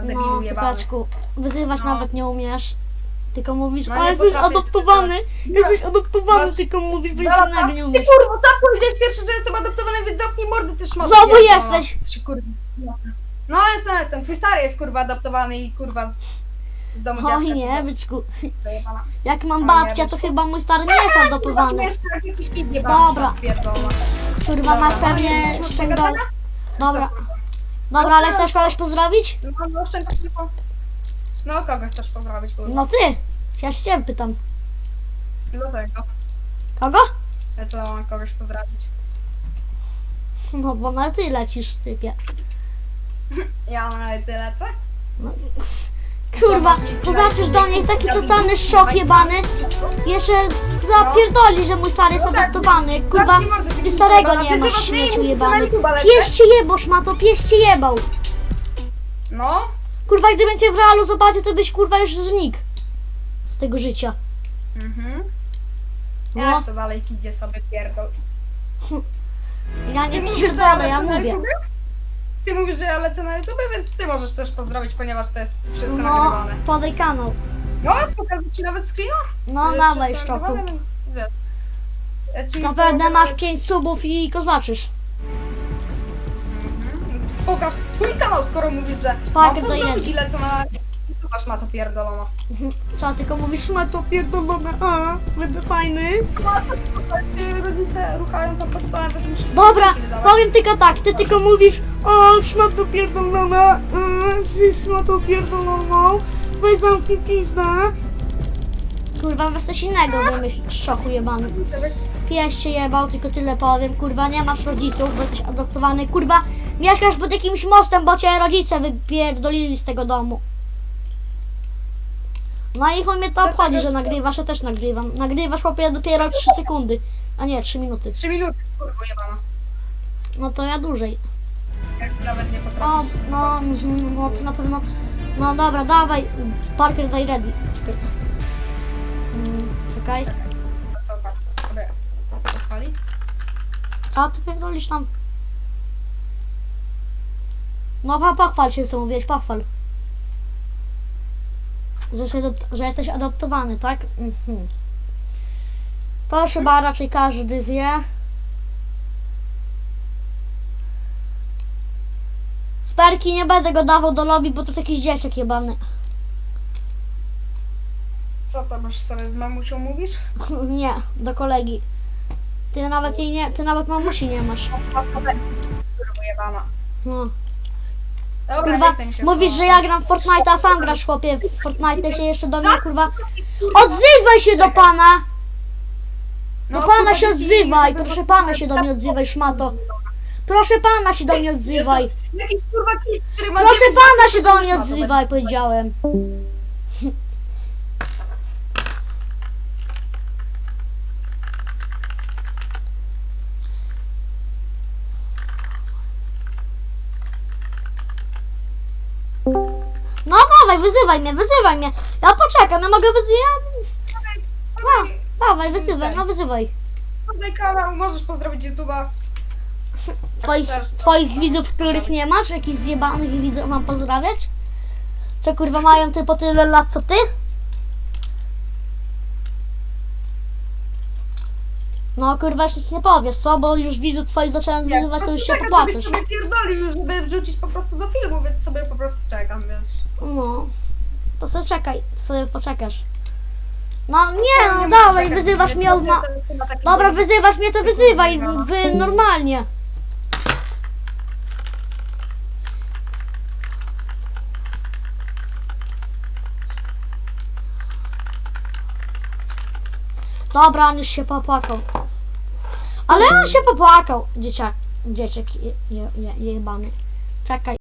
debilu No, jebany. typeczku, wyzywać No. nawet nie umiesz. Tylko mówisz, No, o nie jesteś potrafię. adoptowany, jesteś adoptowany, Masz- tylko mówisz, bo nic Dobra, innego nie Ty umiesz. kurwa, sam powiedziałeś pierwszy, że jestem adoptowany, więc zamknij mordę, ty szmat. Znowu pierdolona. jesteś. Co się, kurwa, No jestem, jestem. Twój stary jest kurwa adoptowany i kurwa z, z domu Oj dziadka, nie, byczku. Jak mam nie, babcia, to byczku. chyba mój stary nie jest Kurwa adoptowany. jak jakiś kid jebany, Dobra. Kurwa, masz Dobra, pewnie no? Dobra. Dobra, ale chcesz kogoś pozdrowić? No, no, szczęka tylko. No, kogo chcesz pozdrowić, kurwa? No ty. Ja się ciebie pytam. Dlatego. Kogo? Ja co mam kogoś pozdrowić? No bo na ty lecisz, typie. Ja nawet tyle, co? Kurwa, poznaczysz do niej taki totalny szok jebany. Jeszcze zapierdoli, że mój stary jest adoptowany. Kurwa, ty starego nie masz, śmieciu jebany. Pieść cię jebosz ma to, pieść cię jebał. No, Kurwa, gdybym cię w realu zobaczył, to byś kurwa już znikł. Z tego życia. mhm. No. Ja jeszcze dalej idzie sobie pierdol. Ja nie pierdolę, ja mówię. Ty mówisz, że ja lecę na YouTube, więc ty możesz też pozdrowić, ponieważ to jest wszystko No, nagrywane. podaj kanał. No, pokażę ci nawet screena. No, To jest dawaj wszystko szczochu. nagrywane, więc wiesz. Ja ci Zapewne masz nawet- 5 subów i kozaczysz. Mhm. Pokaż twój kanał, skoro mówisz, że Parker mam pozdrowić Dajredi. i lecę na... Zobacz, ma to pierdolono. Co, tylko mówisz, ma to pierdolone, a, będę fajny. No, a ty, rodzice ruchają po to musisz... Dobra, powiem tylko tak, ty tylko mówisz, o, szmato pierdolona, ty szmato pierdoloną, weź zamknij. Kurwa, weź coś innego wymyśl, szczochu jebany. Pies cię jebał, tylko tyle powiem, kurwa, nie masz rodziców, bo jesteś adoptowany, kurwa, mieszkasz pod jakimś mostem, bo cię rodzice wypierdolili z tego domu. No i chuj mnie to obchodzi, że nagrywasz, ja też nagrywam. Nagrywasz chłopie dopiero 3 sekundy, a nie 3 minuty. Trzy minuty, kurwa jebana. No to ja dłużej. Jak nawet nie O, potrafisz. no, mhm, no to na pewno. No dobra, dawaj. Parker, daj ready. Czekaj. Mm, Czekaj. Co tak? Pochwalić? Co ty pierdolisz tam? No po- pochwal się, co mówiłeś, pochwal. Że, się że jesteś adoptowany, tak? Mhm. To chyba raczej każdy wie. Sperki nie będę go dawał do lobby, bo to jest jakiś dzieciak jebany. Co tam już sobie z mamusią mówisz? Nie, do kolegi. Ty nawet jej nie, ty nawet mamusi nie masz. Kurwa jebana. No. Dobra, Kurwa, nie chce mi się mówisz, że ja gram w Fortnite, a sam grasz chłopie w Fortnite się jeszcze do mnie kurwa. Odzywaj się do pana! No, Do pana kurwa, się odzywaj, proszę pana się do mnie odzywaj, szmato. Proszę pana się do mnie odzywaj. Jakiś kurwa kid, który ma Proszę dziewięć pana się do mnie odzywaj, powiedziałem. No dawaj, wyzywaj mnie, wyzywaj mnie. Ja poczekam, ja mogę wyzywać. Podaj, Dawaj, wyzywaj, no wyzywaj. podaj kanał, możesz pozdrowić YouTube'a. Twoich, twoich widzów, których nie masz? Jakichś zjebanych widzów mam pozdrawiać? Co kurwa mają ty po tyle lat co ty? No kurwa jeszcze nic nie powiesz, co? Bo już widzów twoich zacząłem po to już się popłaczesz. żebyś sobie pierdolił już, żeby wrzucić po prostu do filmu, więc sobie po prostu czekam, więc... No, to sobie czekaj, sobie poczekasz. No nie, no dawaj, wyzywasz mnie to- od to- to Dobra, wyzywasz mnie, to wyzywaj, wy normalnie. Dobra, on już się popłakał. Ale on się popłakał, dzieciak, dzieciak je, je, je, jebany. Czekaj.